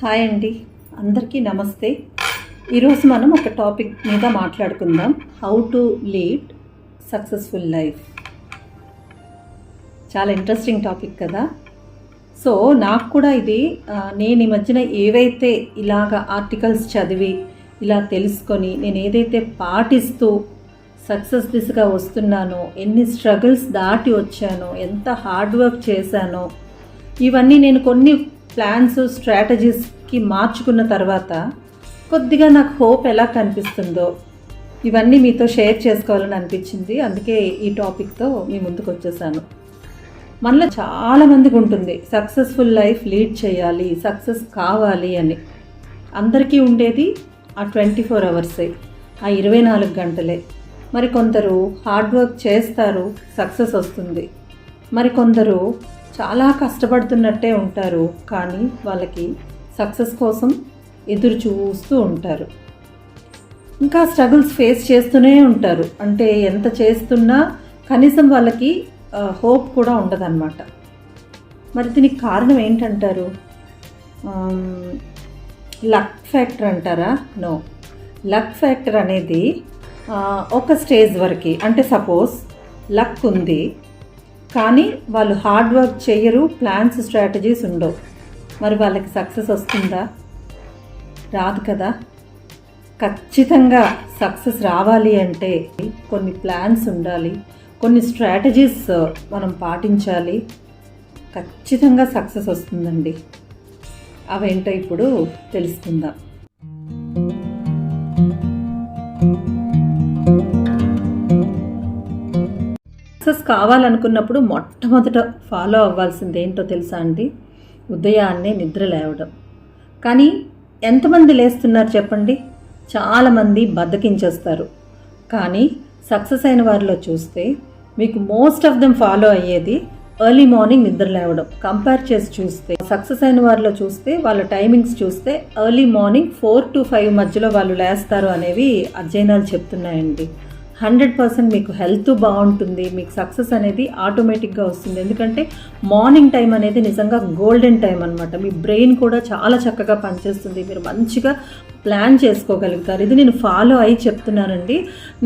Hi అండి. అందరికీ నమస్తే. ఈరోజు మనం ఒక టాపిక్ మీద మాట్లాడుకుందాం. How to lead successful life చాలా ఇంట్రెస్టింగ్ టాపిక్ కదా. సో నాకు కూడా ఇది నేను ఈ మధ్యన ఏవైతే ఇలాగ ఆర్టికల్స్ చదివి ఇలా తెలుసుకొని నేను ఏదైతే పాటిస్తూ సక్సెస్ దిశగా వస్తున్నానో ఎన్ని స్ట్రగుల్స్ దాటి వచ్చానో ఎంత హార్డ్ వర్క్ చేశానో ఇవన్నీ నేను కొన్ని ప్లాన్స్ స్ట్రాటజీస్కి మార్చుకున్న తర్వాత కొద్దిగా నాకు హోప్ ఎలా కనిపిస్తుందో ఇవన్నీ మీతో షేర్ చేసుకోవాలని అనిపించింది. అందుకే ఈ టాపిక్తో మీ ముందుకు వచ్చేసాను. మనలో చాలా మందికి ఉంటుంది. సక్సెస్ఫుల్ లైఫ్ లీడ్ చేయాలి సక్సెస్ కావాలి అని. అందరికీ ఉండేది ఆ ట్వంటీ ఫోర్ అవర్సే ఆ ఇరవై నాలుగు గంటలే. మరి కొందరు హార్డ్ వర్క్ చేస్తారు సక్సెస్ వస్తుంది. మరి కొందరు చాలా కష్టపడుతున్నట్టే ఉంటారు. కానీ వాళ్ళకి సక్సెస్ కోసం ఎదురు చూస్తూ ఉంటారు. ఇంకా స్ట్రగుల్స్ ఫేస్ చేస్తూనే ఉంటారు. అంటే ఎంత చేస్తున్నా కనీసం వాళ్ళకి హోప్ కూడా ఉండదన్నమాట. మరి దీనికి కారణం ఏంటంటారు? లక్ ఫ్యాక్టర్ అంటారా? నో. లక్ ఫ్యాక్టర్ అనేది ఒక స్టేజ్ వరకు అంటే సపోజ్ లక్ ఉంది. కానీ వాళ్ళు హార్డ్ వర్క్ చేయరు ప్లాన్స్ స్ట్రాటజీస్ ఉండవు. మరి వాళ్ళకి సక్సెస్ వస్తుందా? రాదు కదా. ఖచ్చితంగా సక్సెస్ రావాలి అంటే కొన్ని ప్లాన్స్ ఉండాలి కొన్ని స్ట్రాటజీస్ uh, మనం పాటించాలి. ఖచ్చితంగా సక్సెస్ వస్తుందండి. అవేంటో ఇప్పుడు తెలుసుకుందాం. కావాలనుకున్నప్పుడు మొట్టమొదట ఫాలో అవ్వాల్సింది ఏంటో తెలుసా అండి? ఉదయాన్నే నిద్ర లేవడం. కానీ ఎంతమంది లేస్తున్నారు చెప్పండి? చాలామంది బద్దకించేస్తారు. కానీ సక్సెస్ అయిన వారిలో చూస్తే మీకు మోస్ట్ ఆఫ్ దెమ్ ఫాలో అయ్యేది ఎర్లీ మార్నింగ్ నిద్ర లేవడం. కంపేర్ చేసి చూస్తే సక్సెస్ అయిన వారిలో చూస్తే వాళ్ళ టైమింగ్స్ చూస్తే early morning four to five మధ్యలో వాళ్ళు లేస్తారు అనేవి అధ్యయనాలు చెప్తున్నాయండి. హండ్రెడ్ పర్సెంట్ మీకు హెల్త్ బాగుంటుంది మీకు సక్సెస్ అనేది ఆటోమేటిక్గా వస్తుంది. ఎందుకంటే మార్నింగ్ టైం అనేది నిజంగా గోల్డెన్ టైం అనమాట మీ బ్రెయిన్ కూడా చాలా చక్కగా పనిచేస్తుంది. మీరు మంచిగా ప్లాన్ చేసుకోగలుగుతారు. ఇది నేను ఫాలో అయి చెప్తున్నానండి.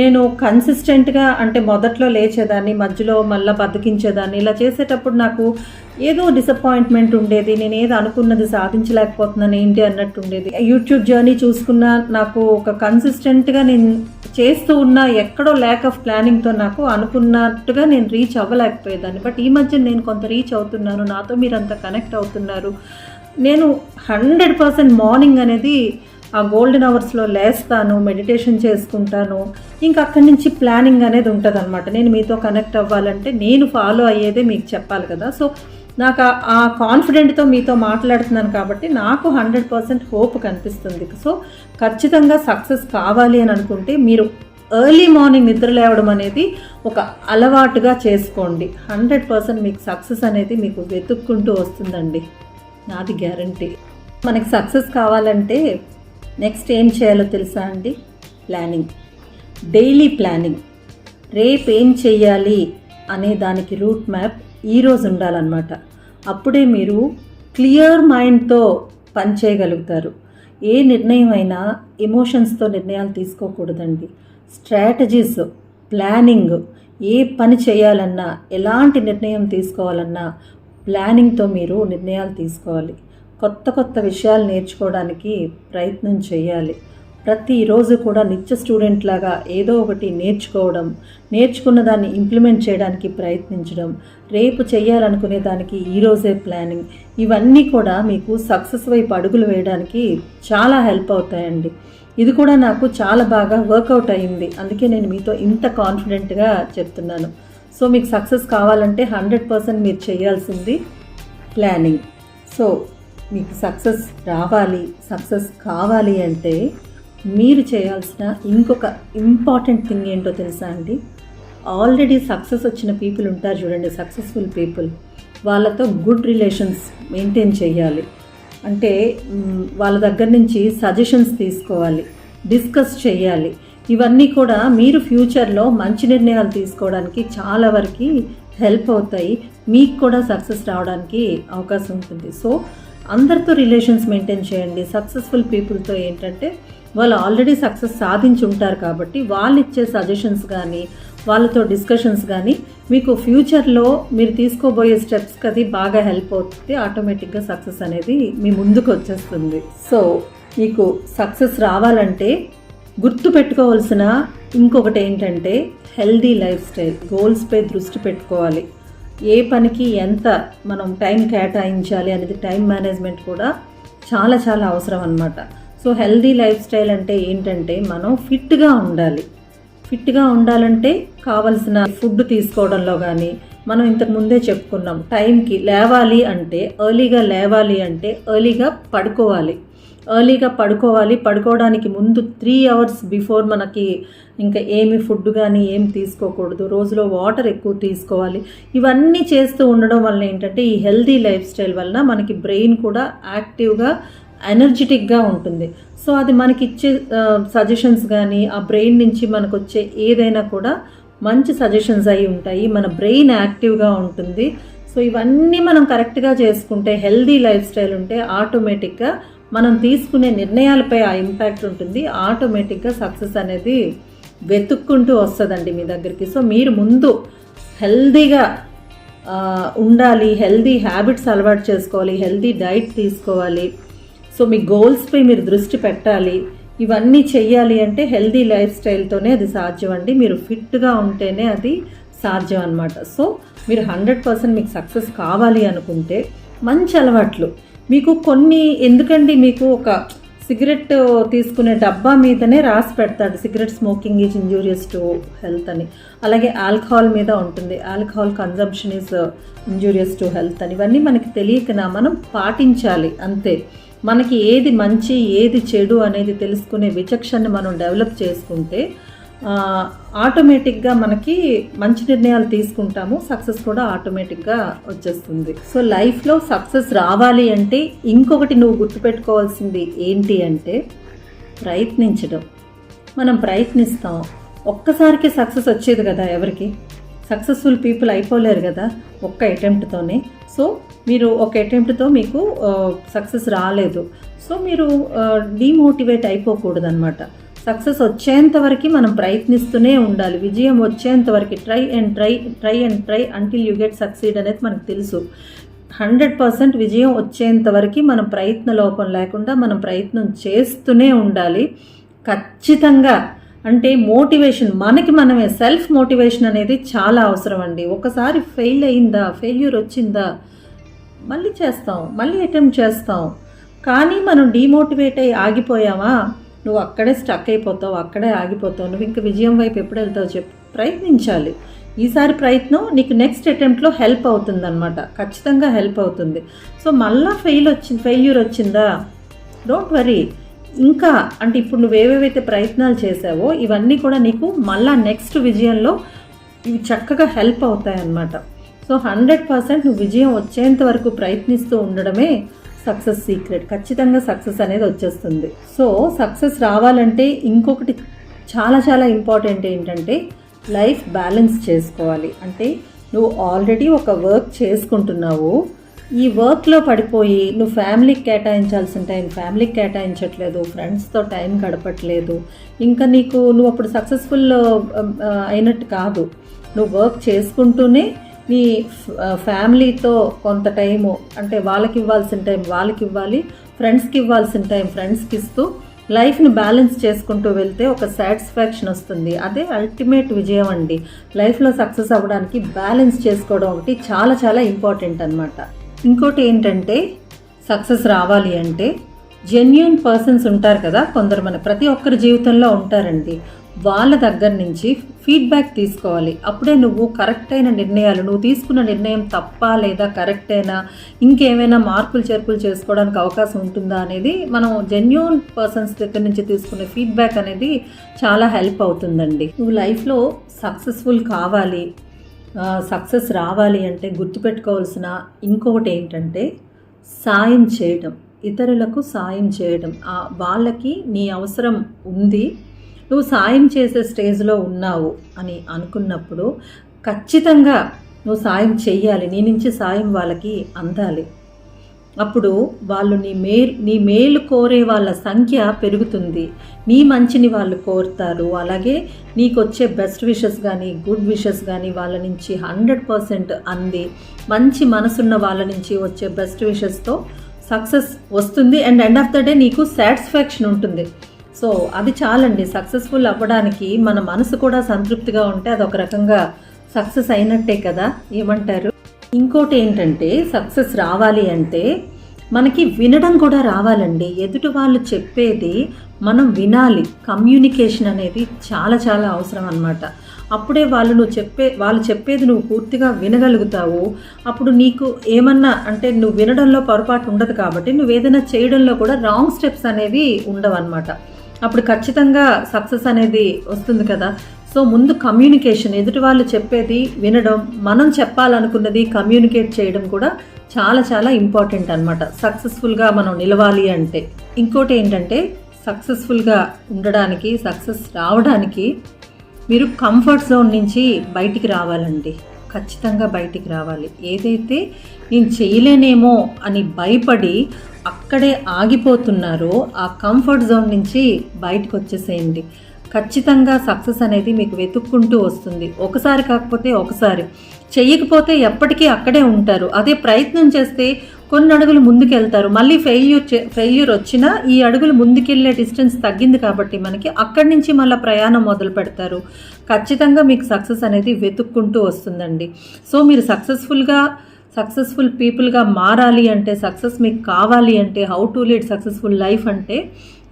నేను కన్సిస్టెంట్గా అంటే మొదట్లో లేచేదాన్ని మధ్యలో మళ్ళీ బతికించేదాన్ని ఇలా చేసేటప్పుడు నాకు ఏదో డిసప్పాయింట్మెంట్ ఉండేది. నేను ఏదో అనుకున్నది సాధించలేకపోతున్నాను ఏంటి అన్నట్టు ఉండేది. యూట్యూబ్ జర్నీ చూసుకున్న నాకు ఒక కన్సిస్టెంట్గా నేను చేస్తూ ఉన్న ఎక్కడో ల్యాక్ ఆఫ్ ప్లానింగ్తో నాకు అనుకున్నట్టుగా నేను రీచ్ అవ్వలేకపోయేదాన్ని. బట్ ఈ మధ్య నేను కొంత రీచ్ అవుతున్నాను. నాతో మీరు అంత కనెక్ట్ అవుతున్నారు. నేను హండ్రెడ్ పర్సెంట్ మార్నింగ్ అనేది ఆ గోల్డెన్ అవర్స్లో లేస్తాను మెడిటేషన్ చేసుకుంటాను. ఇంకా అక్కడి నుంచి ప్లానింగ్ అనేది ఉంటుంది అనమాట నేను మీతో కనెక్ట్ అవ్వాలంటే నేను ఫాలో అయ్యేదే మీకు చెప్పాలి కదా. సో నాకు ఆ- కాన్ఫిడెంట్తో మీతో మాట్లాడుతున్నాను కాబట్టి నాకు హండ్రెడ్ పర్సెంట్ హోప్ కనిపిస్తుంది. సో ఖచ్చితంగా సక్సెస్ కావాలి అని అనుకుంటే మీరు ఎర్లీ మార్నింగ్ నిద్ర లేవడం అనేది ఒక అలవాటుగా చేసుకోండి. హండ్రెడ్ పర్సెంట్ మీకు సక్సెస్ అనేది మీకు వెతుక్కుంటూ వస్తుందండి. నాది గ్యారంటీ మనకి సక్సెస్ కావాలంటే నెక్స్ట్ ఏం చేయాలో తెలుసా అండి? ప్లానింగ్ డైలీ ప్లానింగ్ రేపు ఏం చేయాలి అనే దానికి రూట్ మ్యాప్ ఈరోజు ఉండాలన్నమాట. అప్పుడే మీరు క్లియర్ మైండ్తో పని చేయగలుగుతారు. ఏ నిర్ణయం అయినా ఎమోషన్స్తో నిర్ణయాలు తీసుకోకూడదండి. స్ట్రాటజీస్ ప్లానింగ్ ఏ పని చేయాలన్నా ఎలాంటి నిర్ణయం తీసుకోవాలన్నా ప్లానింగ్తో మీరు నిర్ణయాలు తీసుకోవాలి. కొత్త కొత్త విషయాలు నేర్చుకోవడానికి ప్రయత్నం చేయాలి. ప్రతిరోజు కూడా నిత్య స్టూడెంట్ లాగా ఏదో ఒకటి నేర్చుకోవడం నేర్చుకున్న దాన్ని ఇంప్లిమెంట్ చేయడానికి ప్రయత్నించడం రేపు చేయాలనుకునే దానికి ఈరోజే ప్లానింగ్ ఇవన్నీ కూడా మీకు సక్సెస్ వైపు అడుగులు వేయడానికి చాలా హెల్ప్ అవుతాయండి. ఇది కూడా నాకు చాలా బాగా వర్కౌట్ అయింది. అందుకే నేను మీతో ఇంత కాన్ఫిడెంట్గా చెప్తున్నాను. సో మీకు సక్సెస్ కావాలంటే హండ్రెడ్ పర్సెంట్ మీరు చేయాల్సింది ప్లానింగ్. సో మీకు సక్సెస్ రావాలి సక్సెస్ కావాలి అంటే మీరు చేయాల్సిన ఇంకొక ఇంపార్టెంట్ థింగ్ ఏంటో తెలుసా అండి? ఆల్రెడీ సక్సెస్ వచ్చిన పీపుల్ ఉంటారు చూడండి సక్సెస్ఫుల్ పీపుల్. వాళ్ళతో గుడ్ రిలేషన్స్ మెయింటైన్ చేయాలి. అంటే వాళ్ళ దగ్గర నుంచి సజెషన్స్ తీసుకోవాలి డిస్కస్ చేయాలి. ఇవన్నీ కూడా మీరు ఫ్యూచర్లో మంచి నిర్ణయాలు తీసుకోవడానికి చాలా వరకు హెల్ప్ అవుతాయి. మీకు కూడా సక్సెస్ రావడానికి అవకాశం ఉంటుంది. సో అందరితో రిలేషన్స్ మెయింటైన్ చేయండి. సక్సెస్ఫుల్ పీపుల్తో ఏంటంటే వాళ్ళు ఆల్రెడీ సక్సెస్ సాధించి ఉంటారు కాబట్టి వాళ్ళు ఇచ్చే సజెషన్స్ కానీ వాళ్ళతో డిస్కషన్స్ కానీ మీకు ఫ్యూచర్లో మీరు తీసుకోబోయే స్టెప్స్కి అది బాగా హెల్ప్ అవుతుంది. ఆటోమేటిక్గా సక్సెస్ అనేది మీ ముందుకు వచ్చేస్తుంది. సో మీకు సక్సెస్ రావాలంటే గుర్తు పెట్టుకోవాల్సిన ఇంకొకటి ఏంటంటే హెల్దీ లైఫ్ స్టైల్ గోల్స్పై దృష్టి పెట్టుకోవాలి. ఏ పనికి ఎంత మనం టైం కేటాయించాలి అనేది టైం మేనేజ్మెంట్ కూడా చాలా చాలా అవసరం అనమాట సో హెల్దీ లైఫ్ స్టైల్ అంటే ఏంటంటే మనం ఫిట్గా ఉండాలి. ఫిట్గా ఉండాలంటే కావలసిన ఫుడ్ తీసుకోవడంలో కానీ మనం ఇంతకు ముందే చెప్పుకున్నాం టైంకి లేవాలి అంటే ఎర్లీగా లేవాలి అంటే ఎర్లీగా పడుకోవాలి. ఎర్లీగా పడుకోవాలి. పడుకోవడానికి ముందు త్రీ అవర్స్ బిఫోర్ మనకి ఇంకా ఏమి ఫుడ్ కానీ ఏం తీసుకోకూడదు. రోజులో వాటర్ ఎక్కువ తీసుకోవాలి. ఇవన్నీ చేస్తూ ఉండడం వల్ల ఏంటంటే ఈ హెల్దీ లైఫ్ స్టైల్ వలన మనకి బ్రెయిన్ కూడా యాక్టివ్గా ఎనర్జెటిక్గా ఉంటుంది. సో అది మనకి ఇచ్చే సజెషన్స్ కానీ ఆ బ్రెయిన్ నుంచి మనకు వచ్చే ఏదైనా కూడా మంచి సజెషన్స్ అయి ఉంటాయి. మన బ్రెయిన్ యాక్టివ్గా ఉంటుంది. సో ఇవన్నీ మనం కరెక్ట్గా చేసుకుంటే హెల్దీ లైఫ్ స్టైల్ ఉంటే ఆటోమేటిక్గా మనం తీసుకునే నిర్ణయాలపై ఆ ఇంపాక్ట్ ఉంటుంది. ఆటోమేటిక్గా సక్సెస్ అనేది వెతుక్కుంటూ వస్తుందండి మీ దగ్గరికి. సో మీరు ముందు హెల్దీగా ఉండాలి హెల్దీ హ్యాబిట్స్ అలవాటు చేసుకోవాలి హెల్దీ డైట్ తీసుకోవాలి. సో మీ గోల్స్పై మీరు దృష్టి పెట్టాలి. ఇవన్నీ చెయ్యాలి అంటే హెల్దీ లైఫ్ స్టైల్తోనే అది సాధ్యం అండి మీరు ఫిట్గా ఉంటేనే అది సాధ్యం అనమాట సో మీరు హండ్రెడ్ పర్సెంట్ మీకు సక్సెస్ కావాలి అనుకుంటే మంచి అలవాట్లు. మీకు కొన్ని ఎందుకండి మీకు ఒక సిగరెట్ తీసుకునే డబ్బా మీదనే రాసి పెడతాడు cigarette smoking is injurious to health అని. అలాగే ఆల్కహాల్ మీద ఉంటుంది. Alcohol consumption is injurious to health అని. ఇవన్నీ మనకి తెలియకనా మనం పాటించాలి. అంతే. మనకి ఏది మంచి ఏది చెడు అనేది తెలుసుకునే విచక్షణ మనం డెవలప్ చేసుకుంటే ఆటోమేటిక్గా మనకి మంచి నిర్ణయాలు తీసుకుంటాము. సక్సెస్ కూడా ఆటోమేటిక్గా వచ్చేస్తుంది. సో లైఫ్లో సక్సెస్ రావాలి అంటే ఇంకొకటి నువ్వు గుర్తుపెట్టుకోవాల్సింది ఏంటి అంటే ప్రయత్నించడం. మనం ప్రయత్నిస్తాం. ఒక్కసారికి సక్సెస్ వచ్చేది కదా ఎవరికి? సక్సెస్ఫుల్ పీపుల్ అయిపోలేరు కదా ఒక్క అటెంప్ట్తోనే సో మీరు ఒక అటెంప్ట్తో మీకు సక్సెస్ రాలేదు. సో మీరు డిమోటివేట్ అయిపోకూడదు అనమాట సక్సెస్ వచ్చేంత వరకు మనం ప్రయత్నిస్తూనే ఉండాలి. విజయం వచ్చేంత వరకు try and try try and try until you get succeed అనేది మనకు తెలుసు. హండ్రెడ్ పర్సెంట్ విజయం వచ్చేంత వరకు మనం ప్రయత్న లోపం లేకుండా మనం ప్రయత్నం చేస్తూనే ఉండాలి. ఖచ్చితంగా అంటే మోటివేషన్ మనకి మనమే సెల్ఫ్ మోటివేషన్ అనేది చాలా అవసరం అండి. ఒకసారి ఫెయిల్ అయిందా ఫెయిల్యూర్ వచ్చిందా మళ్ళీ చేస్తాం మళ్ళీ అటెంప్ట్ చేస్తాం. కానీ మనం డీమోటివేట్ అయ్యి ఆగిపోయామా? నువ్వు అక్కడే స్టక్ అయిపోతావు అక్కడే ఆగిపోతావు నువ్వు ఇంకా విజయం వైపు ఎప్పుడు వెళ్తావు చెప్పు. ప్రయత్నించాలి. ఈసారి ప్రయత్నం నీకు నెక్స్ట్ అటెంప్ట్లో హెల్ప్ అవుతుందన్నమాట. ఖచ్చితంగా హెల్ప్ అవుతుంది. సో మళ్ళా ఫెయిల్ వచ్చింది ఫెయిల్యూర్ వచ్చిందా? డోంట్ వరీ ఇంకా అంటే ఇప్పుడు నువ్వు ఏవేవైతే ప్రయత్నాలు చేసావో ఇవన్నీ కూడా నీకు మళ్ళా నెక్స్ట్ విజయంలో ఇవి చక్కగా హెల్ప్ అవుతాయన్నమాట. సో హండ్రెడ్ పర్సెంట్ నువ్వు విజయం వచ్చేంత వరకు ప్రయత్నిస్తూ ఉండడమే సక్సెస్ సీక్రెట్. ఖచ్చితంగా సక్సెస్ అనేది వచ్చేస్తుంది. సో సక్సెస్ రావాలంటే ఇంకొకటి చాలా చాలా ఇంపార్టెంట్ ఏంటంటే లైఫ్ బ్యాలెన్స్ చేసుకోవాలి. అంటే నువ్వు ఆల్రెడీ ఒక వర్క్ చేసుకుంటున్నావు. ఈ వర్క్లో పడిపోయి నువ్వు ఫ్యామిలీకి కేటాయించాల్సిన టైం ఫ్యామిలీకి కేటాయించట్లేదు ఫ్రెండ్స్తో టైం గడపట్లేదు. ఇంకా నీకు నువ్వు అప్పుడు సక్సెస్ఫుల్ అయినట్టు కాదు. నువ్వు వర్క్ చేసుకుంటూనే నీ ఫ్యామిలీతో కొంత టైము అంటే వాళ్ళకి ఇవ్వాల్సిన టైం వాళ్ళకి ఇవ్వాలి ఫ్రెండ్స్కి ఇవ్వాల్సిన టైం ఫ్రెండ్స్కి ఇస్తూ లైఫ్ని బ్యాలెన్స్ చేసుకుంటూ వెళ్తే ఒక సాటిస్ఫాక్షన్ వస్తుంది. అదే అల్టిమేట్ విజయం అండి. లైఫ్లో సక్సెస్ అవ్వడానికి బ్యాలెన్స్ చేసుకోవడం ఒకటి చాలా చాలా ఇంపార్టెంట్ అనమాట ఇంకోటి ఏంటంటే సక్సెస్ రావాలి అంటే జెన్యున్ పర్సన్స్ ఉంటారు కదా కొందరు మన ప్రతి ఒక్కరి జీవితంలో ఉంటారండి. వాళ్ళ దగ్గర నుంచి ఫీడ్బ్యాక్ తీసుకోవాలి. అప్పుడే నువ్వు కరెక్ట్ అయిన నిర్ణయాలు నువ్వు తీసుకున్న నిర్ణయం తప్ప లేదా కరెక్ట్ అయినా ఇంకేమైనా మార్పులు చేర్పులు చేసుకోవడానికి అవకాశం ఉంటుందా అనేది మనం జెన్యున్ పర్సన్స్ దగ్గర నుంచి తీసుకునే ఫీడ్బ్యాక్ అనేది చాలా హెల్ప్ అవుతుందండి. నువ్వు లైఫ్లో సక్సెస్ఫుల్ కావాలి. సక్సెస్ రావాలి అంటే గుర్తుపెట్టుకోవాల్సిన ఇంకొకటి ఏంటంటే సాయం చేయడం ఇతరులకు సాయం చేయడం వాళ్ళకి నీ అవసరం ఉంది. నువ్వు సాయం చేసే స్టేజ్లో ఉన్నావు అని అనుకున్నప్పుడు ఖచ్చితంగా నువ్వు సాయం చెయ్యాలి. నీ నుంచి సాయం వాళ్ళకి అందాలి. అప్పుడు వాళ్ళు నీ మేలు నీ మేలు కోరే వాళ్ళ సంఖ్య పెరుగుతుంది. నీ మంచిని వాళ్ళు కోరుతారు. అలాగే నీకు వచ్చే బెస్ట్ విషెస్ కానీ గుడ్ విషెస్ కానీ వాళ్ళ నుంచి హండ్రెడ్ పర్సెంట్ అంది. మంచి మనసున్న వాళ్ళ నుంచి వచ్చే బెస్ట్ విషెస్తో సక్సెస్ వస్తుంది. And end of the day నీకు సాటిస్ఫాక్షన్ ఉంటుంది. సో అది చాలండి. సక్సెస్ఫుల్ అవ్వడానికి మన మనసు కూడా సంతృప్తిగా ఉంటే అది ఒక రకంగా సక్సెస్ అయినట్టే కదా ఏమంటారు? ఇంకోటి ఏంటంటే సక్సెస్ రావాలి అంటే మనకి వినడం కూడా రావాలండి. ఎదుటి వాళ్ళు చెప్పేది మనం వినాలి. కమ్యూనికేషన్ అనేది చాలా చాలా అవసరం అనమాట అప్పుడే వాళ్ళు నువ్వు చెప్పే వాళ్ళు చెప్పేది నువ్వు పూర్తిగా వినగలుగుతావు. అప్పుడు నీకు ఏమన్నా అంటే నువ్వు వినడంలో పొరపాటు ఉండదు కాబట్టి నువ్వు ఏదైనా చేయడంలో కూడా రాంగ్ స్టెప్స్ అనేవి ఉండవు అనమాట అప్పుడు ఖచ్చితంగా సక్సెస్ అనేది వస్తుంది కదా. సో ముందు కమ్యూనికేషన్ ఎదుటి వాళ్ళు చెప్పేది వినడం మనం చెప్పాలనుకున్నది కమ్యూనికేట్ చేయడం కూడా చాలా చాలా ఇంపార్టెంట్ అనమాట సక్సెస్ఫుల్గా మనం నిలవాలి అంటే. ఇంకోటి ఏంటంటే సక్సెస్ఫుల్గా ఉండడానికి సక్సెస్ రావడానికి మీరు కంఫర్ట్ జోన్ నుంచి బయటికి రావాలండి. ఖచ్చితంగా బయటికి రావాలి. ఏదైతే నేను చేయలేనేమో అని భయపడి అక్కడే ఆగిపోతున్నారో ఆ కంఫర్ట్ జోన్ నుంచి బయటకు వచ్చేసేయండి ఖచ్చితంగా సక్సెస్ అనేది మీకు వెతుక్కుంటూ వస్తుంది. ఒకసారి కాకపోతే ఒకసారి. చెయ్యకపోతే ఎప్పటికీ అక్కడే ఉంటారు. అదే ప్రయత్నం చేస్తే కొన్ని అడుగులు ముందుకెళ్తారు. మళ్ళీ ఫెయిల్యూర్ ఫెయిల్యూర్ వచ్చినా ఈ అడుగులు ముందుకెళ్ళే డిస్టెన్స్ తగ్గింది కాబట్టి మనకి అక్కడి నుంచి మళ్ళీ ప్రయాణం మొదలు పెడతారు. ఖచ్చితంగా మీకు సక్సెస్ అనేది వెతుక్కుంటూ వస్తుందండి. సో మీరు సక్సెస్ఫుల్గా సక్సెస్ఫుల్ పీపుల్గా మారాలి అంటే సక్సెస్ మీకు కావాలి అంటే how to lead successful life అంటే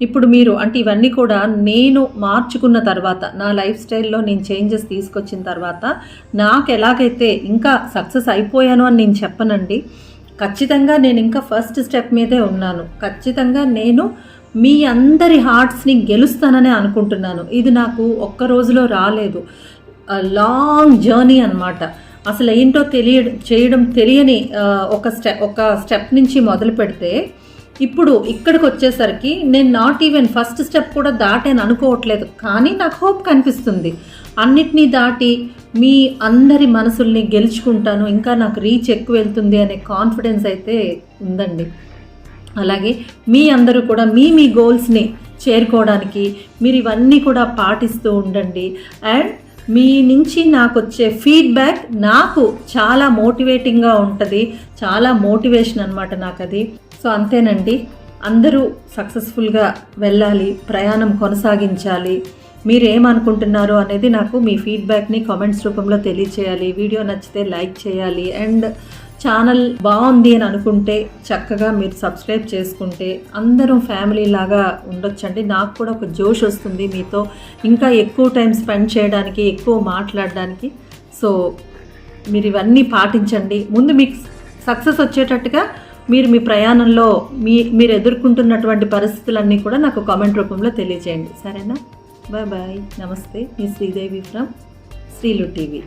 ఇప్పుడు మీరు అంటే ఇవన్నీ కూడా నేను మార్చుకున్న తర్వాత నా లైఫ్ స్టైల్లో నేను చేంజెస్ తీసుకొచ్చిన తర్వాత నాకు ఎలాగైతే ఇంకా సక్సెస్ అయిపోయాను అని నేను చెప్పనండి ఖచ్చితంగా నేను ఇంకా ఫస్ట్ స్టెప్ మీదే ఉన్నాను. ఖచ్చితంగా నేను మీ అందరి హార్ట్స్ని గెలుస్తానని అనుకుంటున్నాను. ఇది నాకు ఒక్క రోజులో రాలేదు. లాంగ్ జర్నీ అనమాట అసలు ఏంటో తెలియ చేయడం తెలియని ఒక స్టెప్ ఒక స్టెప్ నుంచి మొదలు పెడితే ఇప్పుడు ఇక్కడికి వచ్చేసరికి నేను నాట్ ఈవెన్ ఫస్ట్ స్టెప్ కూడా దాటాను అనుకోవట్లేదు. కానీ నాకు హోప్ కనిపిస్తుంది. అన్నిటినీ దాటి మీ అందరి మనసుల్ని గెలుచుకుంటాను. ఇంకా నాకు రీచ్ ఎక్కువ వెళ్తుంది అనే కాన్ఫిడెన్స్ అయితే ఉందండి. అలాగే మీ అందరూ కూడా మీ మీ గోల్స్ని చేరుకోవడానికి మీరు ఇవన్నీ కూడా పాటిస్తూ ఉండండి. అండ్ మీ నుంచి నాకు వచ్చే ఫీడ్బ్యాక్ నాకు చాలా మోటివేటింగ్గా ఉంటుంది. చాలా మోటివేషన్ అనమాట నాకు అది సో అంతేనండి. అందరూ సక్సెస్ఫుల్గా వెళ్ళాలి ప్రయాణం కొనసాగించాలి. మీరు ఏమనుకుంటున్నారు అనేది నాకు మీ ఫీడ్బ్యాక్ని కామెంట్స్ రూపంలో తెలియచేయాలి. వీడియో నచ్చితే లైక్ చేయాలి. అండ్ ఛానల్ బాగుంది అని అనుకుంటే చక్కగా మీరు సబ్స్క్రైబ్ చేసుకుంటే అందరం ఫ్యామిలీ లాగా ఉండొచ్చండి. నాకు కూడా ఒక జోష్ వస్తుంది మీతో. ఇంకా ఎక్కువ టైం స్పెండ్ చేయడానికి ఎక్కువ మాట్లాడడానికి. సో మీరు ఇవన్నీ పాటించండి. ముందు మీకు సక్సెస్ వచ్చేటట్టుగా మీరు మీ ప్రయాణంలో మీ మీరు ఎదుర్కొంటున్నటువంటి పరిస్థితులన్నీ కూడా నాకు కామెంట్ రూపంలో తెలియజేయండి. సరేనా? Bye bye. నమస్తే. మీ శ్రీదేవి ఫ్రమ్ శ్రీలు టీవీ.